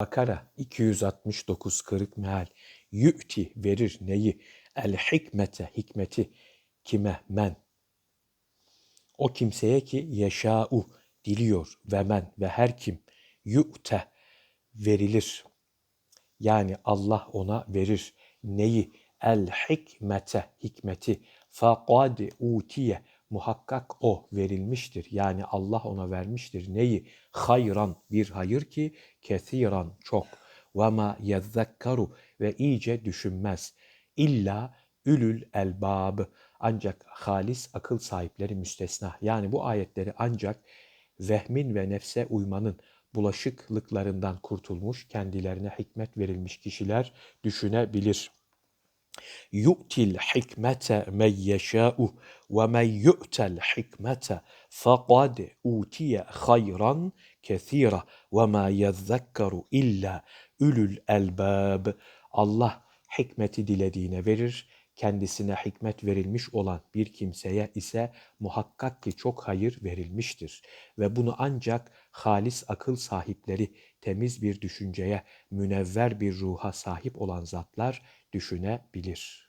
Bakara 269 kırık meal. Yü'ti verir neyi? El hikmete hikmeti kime men. O kimseye ki yeşâ'u diliyor ve men ve her kim yu'te verilir. Yani Allah ona verir. Neyi? El hikmete hikmeti. Fakad utiye muhakkak o verilmiştir. Yani Allah ona vermiştir. Neyi? Hayran bir hayır ki kethiran çok. Ve ma yezzekkaru ve iyice düşünmez. İlla ülül elbab ancak halis akıl sahipleri müstesna. Yani bu ayetleri ancak vehmin ve nefse uymanın bulaşıklıklarından kurtulmuş, kendilerine hikmet verilmiş kişiler düşünebilir. Yu'til hikmete men yeşâ'u ve men yu'tel hikmete faqad utiye hayran kethira ve ma yezzekkeru illa ülül elbab. Allah hikmeti dilediğine verir, kendisine hikmet verilmiş olan bir kimseye ise muhakkak ki çok hayır verilmiştir. Ve bunu ancak halis akıl sahipleri, temiz bir düşünceye, münevver bir ruha sahip olan zatlar düşünebilir.''